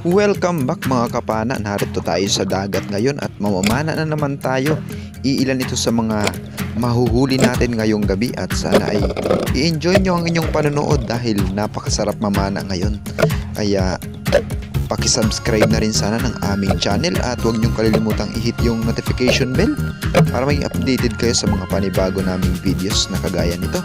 Welcome back mga kapana. Narito tayo sa dagat ngayon at mamamana na naman tayo. Iilan ito sa mga mahuhuli natin ngayong gabi at sana ay i-enjoy nyo ang inyong panonood dahil napakasarap mamana ngayon. Kaya pakisubscribe na rin sana ng aming channel at huwag niyong kalilimutang i-hit yung notification bell para maging updated kayo sa mga panibago naming videos na kagaya nito.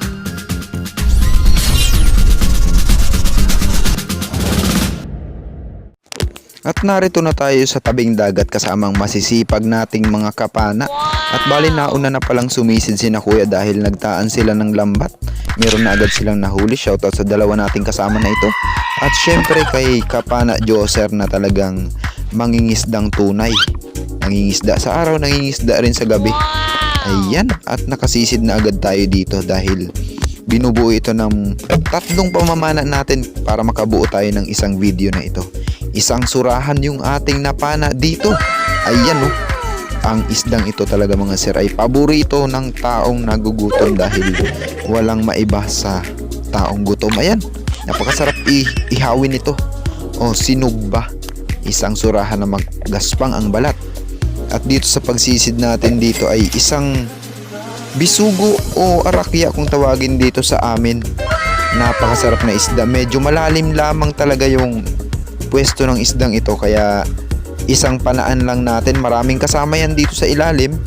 At narito na tayo sa tabing dagat kasamang masisipag nating mga kapana. At bali nauna na palang sumisid si na kuya dahil nagtaan sila ng lambat. Meron na agad silang nahuli. Shoutout sa dalawa nating kasama na ito. At syempre kay kapana Joser na talagang mangingisdang tunay. Nangingisda sa araw, nangingisda rin sa gabi. Ayan, at nakasisid na agad tayo dito dahil binubuo ito ng tatlong pamamana natin para makabuo tayo ng isang video na ito. Isang surahan yung ating napana dito. Ayan oh. Ang isdang ito talaga mga sir ay paborito ng taong nagugutom dahil walang maiba sa taong gutom. Ayan, napakasarap i- ihawin ito. O sinugba. Isang surahan na maggaspang ang balat. At dito sa pagsisid natin dito ay isang bisugo o arakya kung tawagin dito sa amin. Napakasarap na isda. Medyo malalim lamang talaga yung pwesto ng isdang ito kaya isang panaan lang natin. Maraming kasama yan dito sa ilalim.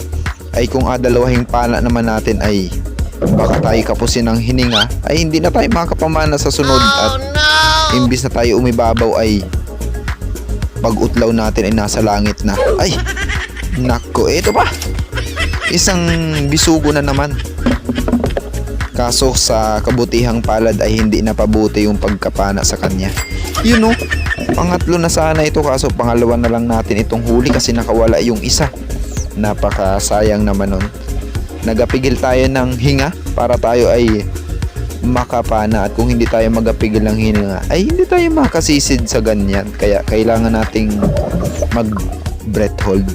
Ay kung adalawahing pana naman natin ay baka tayo kapusin ng hininga ay hindi na tayo makakapamana sa sunod. At imbis na tayo umibabaw ay pag-utlaw natin ay nasa langit na. Ay nako ito pa. Isang bisugo na naman. Kaso sa kabutihang palad ay hindi napabuti yung pagkapana sa kanya. Yun know, Pangatlo na sana ito kaso pangalawa na lang natin itong huli kasi nakawala yung isa. Napakasayang naman nun. Nagapigil tayo ng hinga para tayo ay makapana. At kung hindi tayo magapigil ng hinga ay hindi tayo makasisid sa ganyan. Kaya kailangan nating mag breath hold.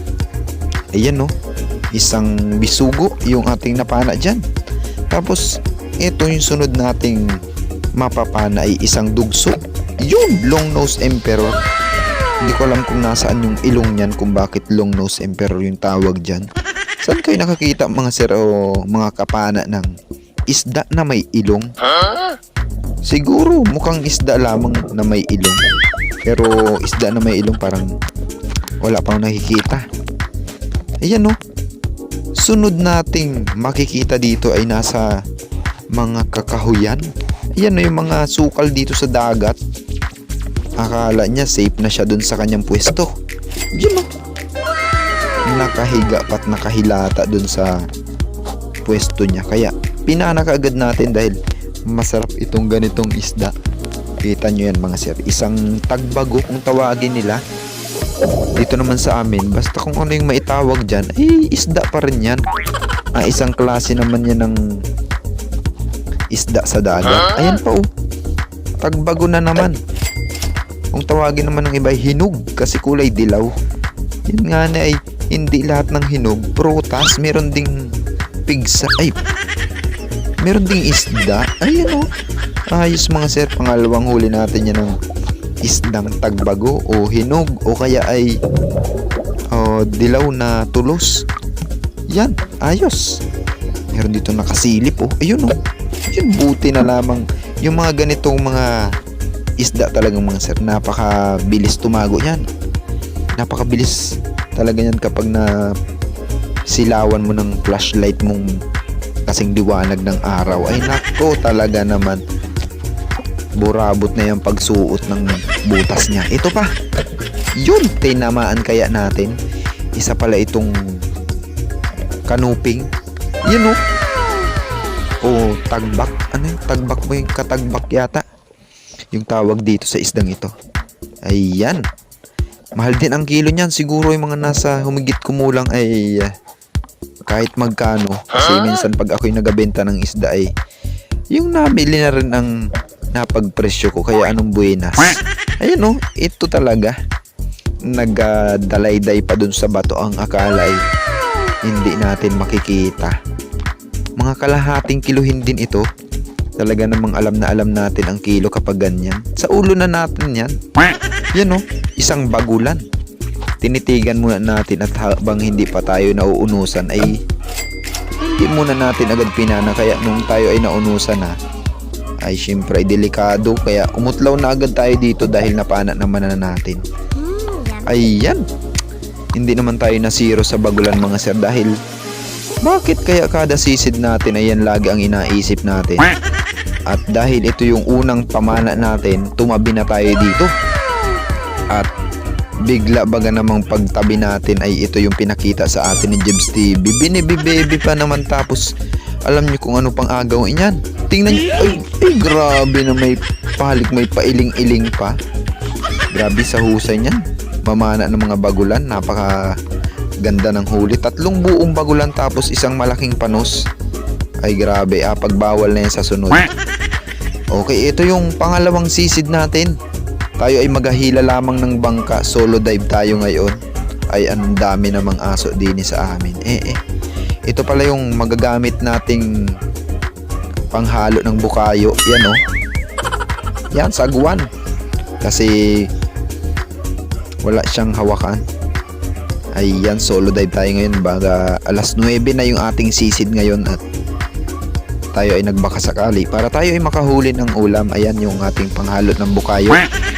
Ayan no? Isang bisugo yung ating napana dyan. Tapos ito yung sunod nating mapapana ay isang dugso yun, long nose emperor. Hindi ko alam kung nasaan yung ilong niyan kung bakit long nose emperor yung tawag dyan. Saan kayo nakakita mga sir o mga kapana ng isda na may ilong? Siguro mukhang isda lamang na may ilong. Pero isda na may ilong parang wala pang nakikita. Ayan no. Sunod nating makikita dito ay nasa mga kakahuyan. Ayan no yung mga sukal dito sa dagat Akala niya safe na siya dun sa kanyang pwesto. Yun o. Nakahiga pat nakahilata dun sa pwesto niya. Kaya pinana agad natin dahil masarap itong ganitong isda. Kita nyo yan mga sir. Isang tagbago kung tawagin nila. Dito naman sa amin, basta kung ano yung maitawag dyan, ay isda pa rin yan. Ah, isang klase naman yan ng isda sa dagat. Ayan pa oh. Tagbago na naman. Kung tawagin naman ng iba ay hinog kasi kulay dilaw. Yun nga na ay hindi lahat ng hinog prutas. Meron ding pigsa. Ay, meron ding isda. Ay, ano? Ayos mga sir. Pangalawang huli natin yan ng isdang tagbago o hinog o kaya ay oh, dilaw na tulos. Yan, ayos. Meron dito nakasilip oh. Ayun oh. Yun, buti na lamang yung mga ganitong mga isda talagang mga sir. Napakabilis tumago yan napakabilis talaga yan kapag na silawan mo ng flashlight mong kasing liwanag ng araw. Ay nako talaga naman. Burabot na yung pagsuot ng butas niya. Ito pa. Yun tinamaan kaya natin. Isa pala itong kanuping. Yun o o tagbak. Ano yung tagbak mo yung katagbak yata yung tawag dito sa isdang ito. Ayan. Mahal din ang kilo niyan. Siguro yung mga nasa humigit kumulang ay uh, kahit magkano. Kasi minsan pag ako'y nagabenta ng isda ay yung nabili na rin ang napagpresyo ko. Kaya anong buenas. Ayan oh, ito talaga. Nagdalay-day pa dun sa bato ang akala ay hindi natin makikita. Mga kalahating kiluhin din ito Talaga namang alam na alam natin ang kilo kapag ganyan. Sa ulo na natin yan. Yan o. Oh. isang bagulan. Tinitigan muna natin at habang hindi pa tayo nauunusan ay hindi muna natin agad pinana kaya nung tayo ay naunusan na ay syempre ay delikado kaya umutlaw na agad tayo dito dahil napana naman na natin. Ayan. Hindi naman tayo na zero sa bagulan mga sir dahil bakit kaya kada sisid natin ayan lagi ang inaisip natin? At dahil ito yung unang pamana natin, tumabi na tayo dito. At bigla baga namang pagtabi natin ay ito yung pinakita sa atin ni Jibs TV. Binibibaby pa naman tapos alam niyo kung ano pang agawin yan. Tingnan niyo, ay, ay grabe na may palik, may pailing-iling pa. Grabe sa husay niyan. Mamana ng mga bagulan, napaka ganda ng huli. Tatlong buong bagulan tapos isang malaking panos. Ay grabe, ah, pagbawal na yan sa sunod. Okay, ito yung pangalawang sisid natin. Tayo ay maghahila lamang ng bangka. Solo dive tayo ngayon. Ay ang dami namang aso din sa amin. Eh eh. Ito pala yung magagamit nating panghalo ng bukayo. Yan oh. Yan, sagwan. Kasi wala siyang hawakan. Ayan, solo dive tayo ngayon. Baga alas 9 na yung ating sisid ngayon at tayo ay nagbaka sakali para tayo ay makahuli ng ulam. Ayan yung ating panghalo ng bukayo.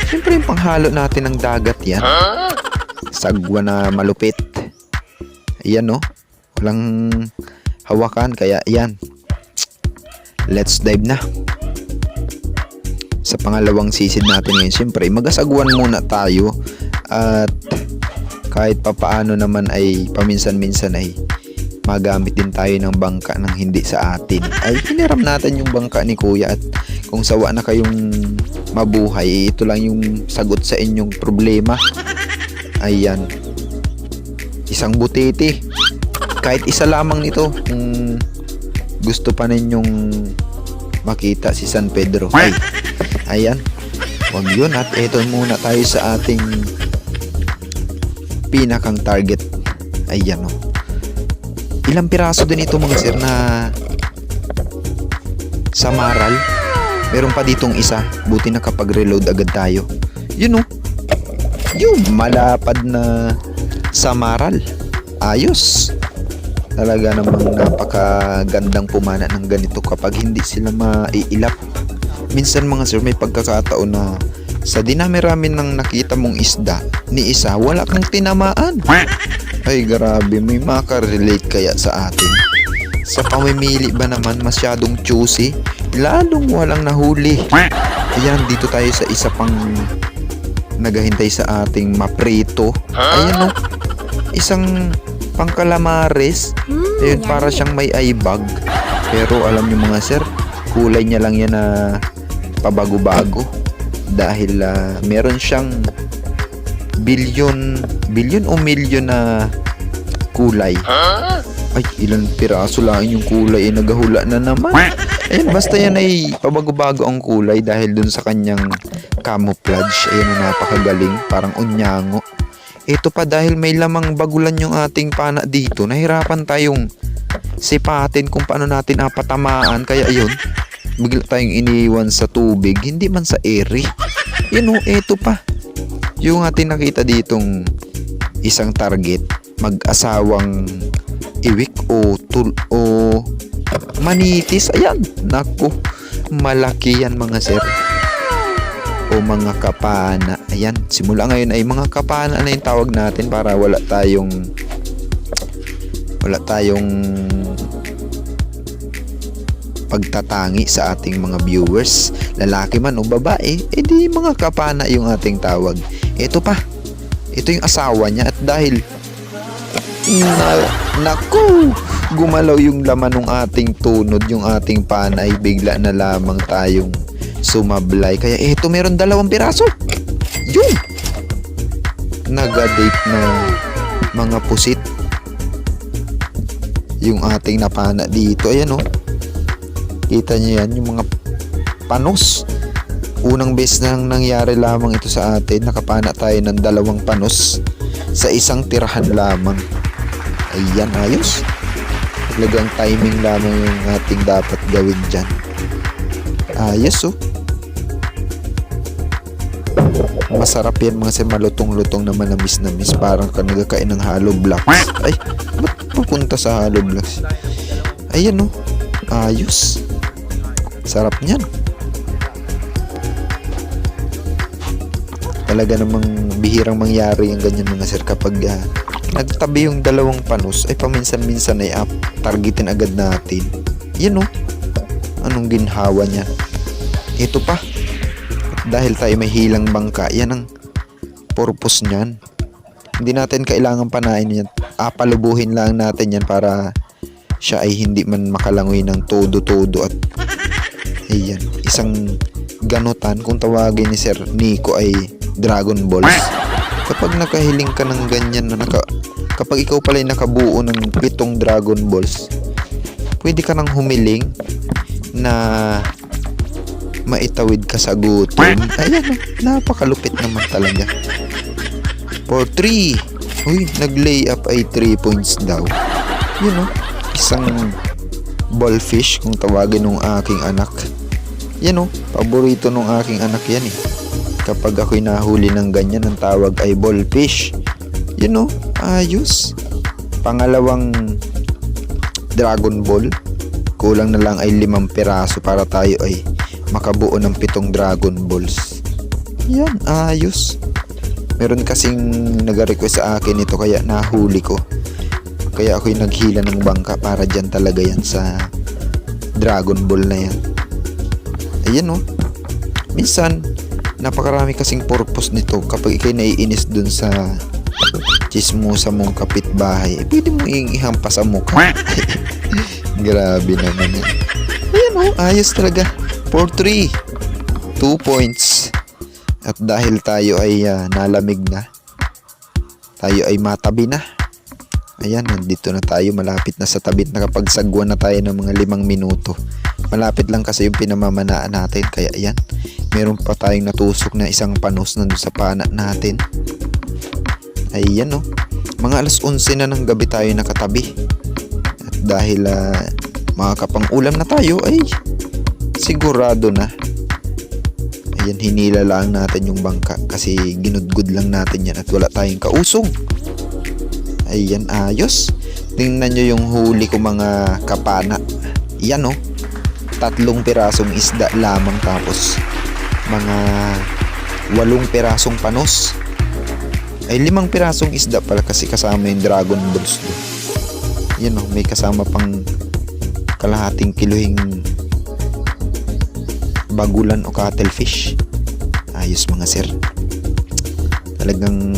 Siyempre yung panghalo natin ng dagat yan. Sagwa na malupit. Ayan no. Walang hawakan kaya yan. Let's dive na. Sa pangalawang sisid natin ngayon, siyempre magasagwan muna tayo at kahit papaano naman ay paminsan-minsan ay magamit din tayo ng bangka ng hindi sa atin. Ay hiniram natin yung bangka ni kuya at kung sawa na kayong mabuhay, ito lang yung sagot sa inyong problema. Ayan. Isang butete. Kahit isa lamang nito kung gusto pa ninyong makita si San Pedro. Ay, ayan. Huwag yun at ito muna tayo sa ating pinakang target. Ayan o. Ilang piraso din ito mga sir na samaral. Meron pa ditong isa. Buti na kapag reload agad tayo. Yun o. Yung malapad na samaral. Ayos. Talaga namang napakagandang pumana ng ganito kapag hindi sila maiilap. Minsan mga sir may pagkakataon na sa dinami-rami ng nakita mong isda, ni isa wala kang tinamaan. Ay grabe, may makarelate kaya sa atin. Sa pamimili ba naman masyadong choosy, lalong walang nahuli. Ayan, dito tayo sa isa pang naghahintay sa ating maprito. Ayan o, isang pangkalamares. Ayun, para siyang may eye bag. Pero alam niyo mga sir, kulay niya lang yan na pabago-bago. Dahil ah, meron siyang bilyon, bilyon o milyon na kulay. Ay, ilan piraso lang yung kulay ay nagahula na naman. Ayun, basta yan ay pabago-bago ang kulay dahil dun sa kanyang camouflage. Ayun, napakagaling. Parang unyango. Ito pa dahil may lamang bagulan yung ating pana dito, nahirapan tayong sipatin kung paano natin apatamaan. Kaya yun, bigla tayong iniwan sa tubig, hindi man sa ere. Yun o, ito pa. Yung ating nakita ditong isang target, mag-asawang iwik o tul o manitis. Ayan, naku, malaki yan mga sir o mga kapana. Ayan, simula ngayon ay mga kapana na yung tawag natin para wala tayong wala tayong pagtatangi sa ating mga viewers. Lalaki man o babae, edi mga kapana yung ating tawag. Ito pa, ito yung asawa niya at dahil na, naku, gumalaw yung laman ng ating tunod, yung ating panay, bigla na lamang tayong sumablay. Kaya eto meron dalawang piraso. Yun! Nagadate na mga pusit. Yung ating napana dito. Ayan o. Oh. Kita nyo yan, yung mga panos. Unang beses na nangyari lamang ito sa atin. Nakapana tayo ng dalawang panos sa isang tirahan lamang. Ayan, ayos. Talagang timing lamang yung ating dapat gawin dyan. Ayos oh. Masarap yan mga sir, malutong-lutong na manamis na miss. Parang ka nagkakain ng hollow blocks. Ay, ba't papunta sa hollow blocks? Ayan oh, ayos. Sarap niyan. Talaga namang bihirang mangyari ang ganyan mga sir kapag ah, nagtabi yung dalawang panos ay paminsan-minsan ay ah, targetin agad natin. Yan oh. Anong ginhawa niya? Ito pa. Dahil tayo may hilang bangka, yan ang purpose niyan. Hindi natin kailangan panain yan. Apalubuhin lang natin yan para siya ay hindi man makalangoy ng todo-todo at ayan, isang ganutan kung tawagin ni Sir Nico ay Dragon Balls. Kapag nakahiling ka ng ganyan na naka, kapag ikaw pala ay nakabuo ng pitong Dragon Balls, pwede ka nang humiling na maitawid ka sa gutom. Ayan, napakalupit naman talaga. For 3. Uy, nag-lay up ay 3 points daw. Yun oh, isang ballfish kung tawagin ng aking anak. Yan oh, paborito ng aking anak yan eh. Kapag ako'y nahuli ng ganyan, ang tawag ay ballfish. Yun oh, ayos. Pangalawang Dragon Ball. Kulang na lang ay limang piraso para tayo ay makabuo ng pitong Dragon Balls. Yan, ayos. Meron kasing nag-request sa akin ito kaya nahuli ko. Kaya ako'y naghila ng bangka para dyan talaga yan sa Dragon Ball na yan. Ayan oh. Minsan, napakarami kasing purpose nito kapag ikay naiinis dun sa chismosa mong kapitbahay. Eh, pwede mo ing ihampas sa mukha. Grabe naman yan. Ayan oh, ayos talaga. For 3. 2 points. At dahil tayo ay ah, nalamig na, tayo ay matabi na. Ayan, nandito na tayo. Malapit na sa tabi. Nakapagsagwa na tayo ng mga limang minuto. Malapit lang kasi yung pinamamanaan natin. Kaya ayan, meron pa tayong natusok na isang panos nandun sa pana natin. Ayan no. Mga alas 11 na ng gabi tayo nakatabi. At dahil ah, makakapang ulam na tayo ay sigurado na. Ayan, hinila lang natin yung bangka kasi ginudgud lang natin yan at wala tayong kausong. Ayan, ayos. Tingnan nyo yung huli ko mga kapana. Yan oh. Tatlong pirasong isda lamang tapos mga walong pirasong panos. Ay limang pirasong isda pala kasi kasama yung Dragon Balls doon. Yan oh, may kasama pang kalahating kilohing bagulan o cuttlefish. Ayos mga sir. Talagang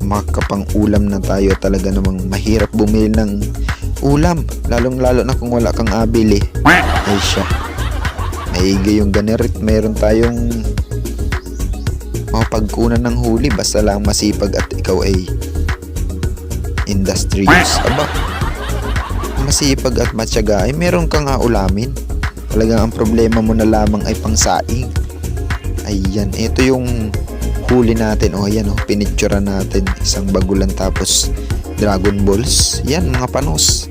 makapang ulam na tayo talaga namang mahirap bumili ng ulam lalong lalo na kung wala kang abili ay siya. Maiga yung ganirit meron tayong mapagkunan ng huli basta lang masipag at ikaw ay industrious. Aba masipag at matyaga. Ay meron kang nga ulamin. Talagang ang problema mo na lamang ay pangsaing. Ayan ito yung huli natin. O ayan o pinictura natin. Isang bagulan tapos dragon balls. Yan mga panos.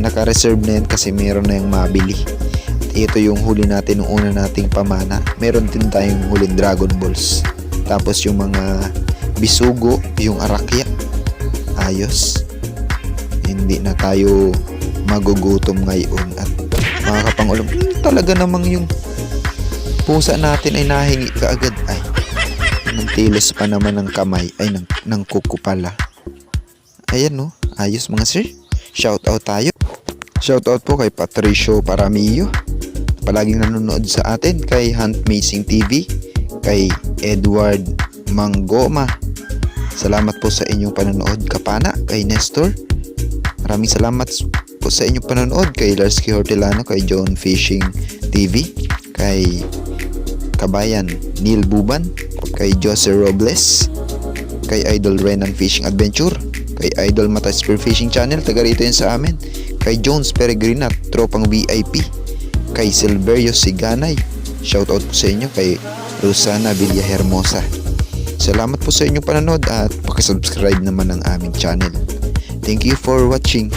Naka-reserve na yan kasi meron na yung mabili ito yung huli natin nung una nating pamana. Meron din tayong huling dragon balls. Tapos yung mga bisugo yung arakya ayos. Hindi na tayo magugutom ngayon. At mga kapangulam hmm, talaga namang yung pusa natin ay nahingi ka agad ay ng tilos pa naman ng kamay. Ay ng, ng kuko pala. Ayan no? Ayos mga sir. Shout out tayo. Shout out po kay Patricio Paramillo palaging nanonood sa atin kay Hunt Macing TV kay Edward Manggoma salamat po sa inyong panonood kapana kay Nestor. Maraming salamat po sa inyong panonood kay Larsky Hortelano kay John Fishing TV kay Kabayan Neil Buban kay Jose Robles, kay Idol Renan Fishing Adventure, kay Idol Mata Spear Fishing Channel, taga rito yun sa amin, kay Jones Peregrina, tropang VIP, kay Silverio Siganay, shoutout po sa inyo, kay Rosana Villahermosa. Salamat po sa inyong panonood at pakisubscribe naman ng aming channel. Thank you for watching.